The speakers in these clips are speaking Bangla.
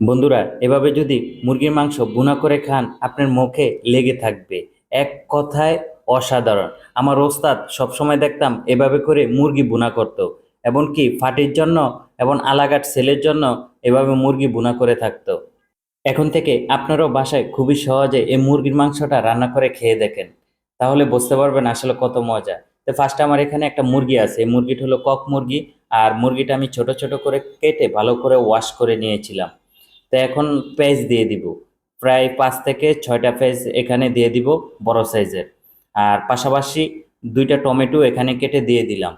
বন্ধুরা, এভাবে যদি মুরগির মাংস বুনা করে খান, আপনার মুখে লেগে থাকবে। এক কথায় অসাধারণ। আমার ওস্তাদ সবসময় দেখতাম এভাবে করে মুরগি বুনা করতো। এমনকি ফাটির জন্য এবং আলাগাট সেলের জন্য এভাবে মুরগি বুনা করে থাকতো। এখন থেকে আপনারাও বাসায় খুবই সহজে এই মুরগির মাংসটা রান্না করে খেয়ে দেখেন। তাহলে বুঝতে পারবেন আসলে কত মজা। তো ফার্স্টে আমার এখানে একটা মুরগি আছে। এই মুরগিটা হলো কক মুরগি। আর মুরগিটা আমি ছোট ছোট করে কেটে ভালো করে ওয়াশ করে নিয়েছিলাম। তো এখন পেঁয়াজ দিয়ে দিব। প্রায় পাঁচ থেকে ছয়টা পেঁয়াজ এখানে দিয়ে দিব বড় সাইজের আর পাশাপাশি দুইটা টমেটো এখানে কেটে দিয়ে দিলাম।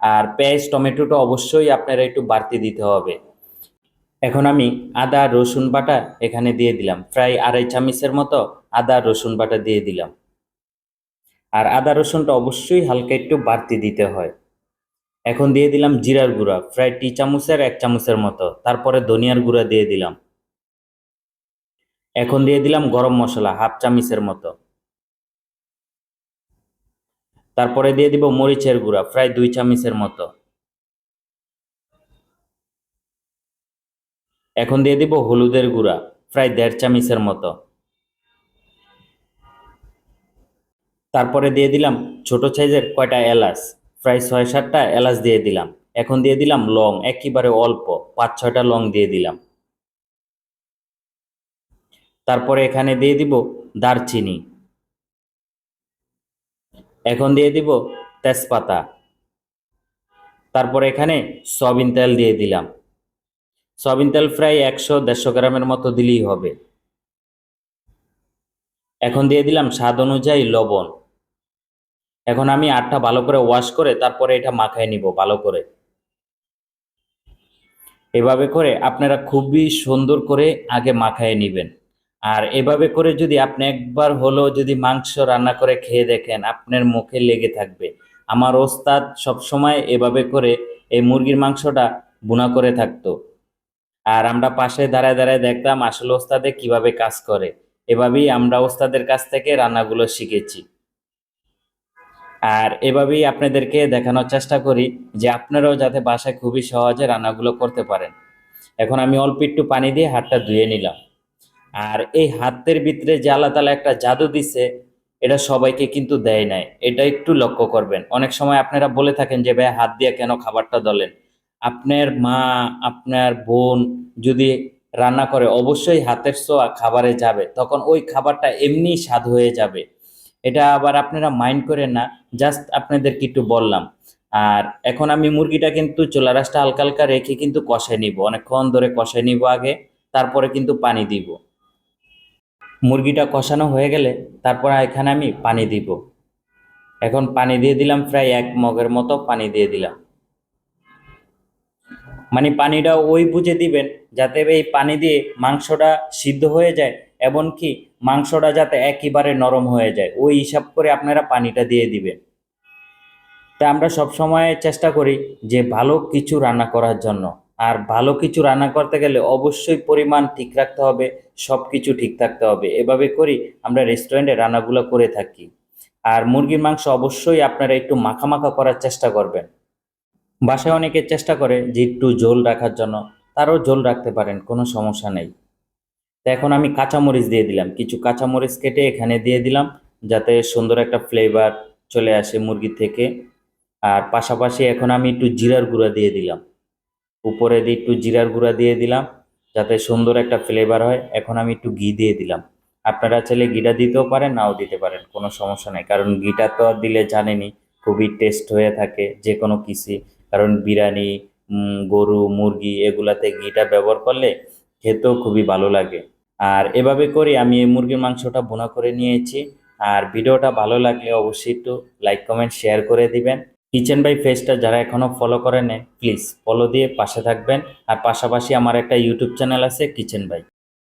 আর পেঁয়াজ টমেটোটা অবশ্যই আপনারা একটু বাড়তি দিতে হবে। এখন আমি আদা, রসুন বাটা এখানে দিয়ে দিলাম। প্রায় আড়াই চামচের মতো আদা, রসুন বাটা দিয়ে দিলাম। আর আদা, রসুনটা অবশ্যই হালকা একটু বাড়তি দিতে হয়। এখন দিয়ে দিলাম জিরার গুঁড়া। প্রায় টি চামচের, এক চামচের মতো। তারপরে ধনিয়ার গুঁড়া দিয়ে দিলাম। এখন দিয়ে দিলাম গরম মশলা, হাফ চামিচের মতো। তারপরে দিয়ে দিব মরিচের গুঁড়া, প্রায় দুই চামিচের মতো। এখন দিয়ে দিব হলুদের গুঁড়া, প্রায় দেড় চামচের মতো। তারপরে দিয়ে দিলাম ছোট সাইজের কয়টা এলাচ, প্রায় ছয় সাতটা এলাচ দিয়ে দিলাম। এখন দিয়ে দিলাম লং, একেবারে অল্প, পাঁচ ছয়টা লং দিয়ে দিলাম। তারপরে এখানে দিয়ে দিব দারচিনি। এখন দিয়ে দিব তেজপাতা। তারপরে এখানে সয়াবিন তেল দিয়ে দিলাম। সয়াবিন তেল প্রায় একশো দেড়শো গ্রামের মতো দিলেই হবে। এখন দিয়ে দিলাম স্বাদ অনুযায়ী লবণ। এখন আমি আটটা ভালো করে ওয়াশ করে তারপরে এটা মাখায় নিব ভালো করে। এভাবে করে আপনারা খুবই সুন্দর করে আগে মাখায় নেবেন। আর এভাবে করে যদি আপনি একবার হলো যদি মাংস রান্না করে খেয়ে দেখেন, আপনার মুখে লেগে থাকবে। আমার ওস্তাদ সবসময় এভাবে করে এই মুরগির মাংসটা বুনা করে থাকতো। আর আমরা পাশে দাঁড়ায় দাঁড়ায় দেখতাম আসলে ওস্তাদে কীভাবে কাজ করে। এভাবেই আমরা ওস্তাদের কাছ থেকে রান্নাগুলো শিখেছি। আর এভাবেই আপনাদেরকে দেখানোর চেষ্টা করি যে আপনারাও যাতে বাসায় খুবই সহজে রান্নাগুলো করতে পারেন। এখন আমি অল্প একটু পানি দিয়ে হাতটা ধুয়ে নিলাম। আর এই হাতের ভিতরে যে আল্লাহ তালা একটা জাদু দিছে, এটা সবাইকে কিন্তু দেয় নাই। এটা একটু লক্ষ্য করবেন। অনেক সময় আপনারা বলে থাকেন যে, ভাই, হাত দিয়ে কেন খাবারটা দলেন আপনার মা, আপনার বোন যদি রান্না করে, অবশ্যই হাতের ছোঁয়া খাবারে যাবে। তখন ওই খাবারটা এমনি স্বাদ হয়ে যাবে। এটা আবার আপনারা মাইন্ড করেন না, জাস্ট আপনাদেরকে একটু বললাম। আর এখন আমি মুরগিটা কিন্তু চোলা রাসটা হালকা হালকা রেখে কিন্তু কষাই নিব। অনেকক্ষণ ধরে কষাই নিব আগে, তারপরে কিন্তু পানি দিব। মুরগিটা কষানো হয়ে গেলে তারপর এখানে আমি পানি দিব। এখন পানি দিয়ে দিলাম প্রায় এক মগের মতো পানি দিয়ে দিলাম। মানে পানিটা ওই বুঝে দিবেন যাতে এই পানি দিয়ে মাংসটা সিদ্ধ হয়ে যায় এমনকি মাংসটা যাতে একেবারে নরম হয়ে যায়। ওই হিসাব করে আপনারা পানিটা দিয়ে দিবেন। তা আমরা সব সময় চেষ্টা করি যে ভালো কিছু রান্না করার জন্য। আর ভালো কিছু রান্না করতে গেলে অবশ্যই পরিমাণ ঠিক রাখতে হবে সব কিছু ঠিক থাকতে হবে। এভাবে করি আমরা রেস্টুরেন্টে রান্নাগুলো করে থাকি। আর মুরগির মাংস অবশ্যই আপনারা একটু মাখা মাখা করার চেষ্টা করবেন। বাসায় অনেকে চেষ্টা করে যে একটু ঝোল রাখার জন্য, তারও ঝোল রাখতে পারেন, কোনো সমস্যা নেই। তো এখন আমি কাঁচামরিচ দিয়ে দিলাম। কিছু কাঁচামরিচ কেটে এখানে দিয়ে দিলাম, যাতে সুন্দর একটা ফ্লেভার চলে আসে মুরগি থেকে। আর পাশাপাশি এখন আমি একটু জিরার গুঁড়া দিয়ে দিলাম। উপরে দিয়ে একটু জিরার গুঁড়া দিয়ে দিলাম, যাতে সুন্দর একটা ফ্লেভার হয়। এখন আমি একটু ঘি দিয়ে দিলাম। আপনারা চাইলে ঘিটা দিতেও পারেন, নাও দিতে পারেন, কোনো সমস্যা নেই। কারণ ঘিটা তো দিলে জানেনি খুবই টেস্ট হয়ে থাকে যে কোনো কিছু কারণ বিরিয়ানি গরু, মুরগি, এগুলাতে ঘিটা ব্যবহার করলে খেতেও খুবই ভালো লাগে। আর এভাবে করে আমি এই মুরগির মাংসটা বোনা করে নিয়েছি। আর ভিডিওটা ভালো লাগলে অবশ্যই একটু লাইক কমেন্ট শেয়ার করে দিবেন। কিচেন বাই ফেসটা যারা এখনও ফলো করেন প্লিজ ফলো দিয়ে পাশে থাকবেন। আর পাশাপাশি আমার একটা ইউটিউব চ্যানেল আছে কিচেন বাই